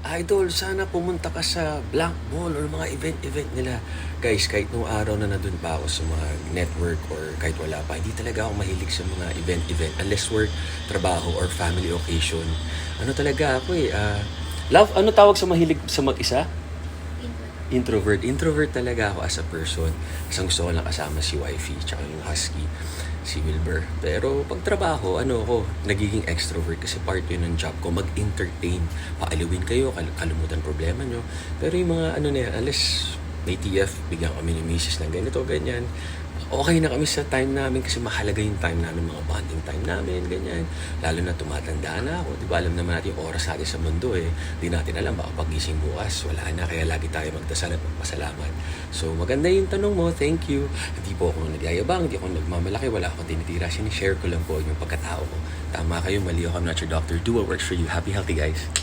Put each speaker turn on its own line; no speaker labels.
Idol, sana pumunta ka sa Blank Mall or mga event-event nila. Guys, kahit nung araw na nandun pa ako sa mga network or kahit wala pa, hindi talaga ako mahilig sa mga event-event unless work, trabaho, or family occasion. Ano talaga ako eh, ah, love, ano tawag sa mahilig sa mag-isa? Introvert. Introvert talaga ako as a person. Kasi gusto ko lang kasama si wifey tsaka yung husky, si Wilbur. Pero pag trabaho, ano ako, nagiging extrovert kasi part yun ng job ko, mag-entertain. Paaliwin kayo, kal- kalimutan problema nyo. Pero yung mga ano na yan, unless may TF, bigyan kami ni misis ng ganito, ganyan. Okay na kami sa time namin kasi mahalaga yung time namin, mga bonding time namin, ganyan. Lalo na tumatanda na ako. Di ba alam naman natin yung oras natin sa mundo eh. Di natin alam, baka pagising bukas, wala na. Kaya lagi tayo magdasal at magpasalamat. So maganda yung tanong mo, thank you. Hindi po ako nagyayabang, hindi ako nagmamalaki, wala akong tinitira. Sinishare ko lang po yung pagkatao ko. Tama kayo, mali ako, I'm not your doctor. Do what works for you. Happy, healthy guys.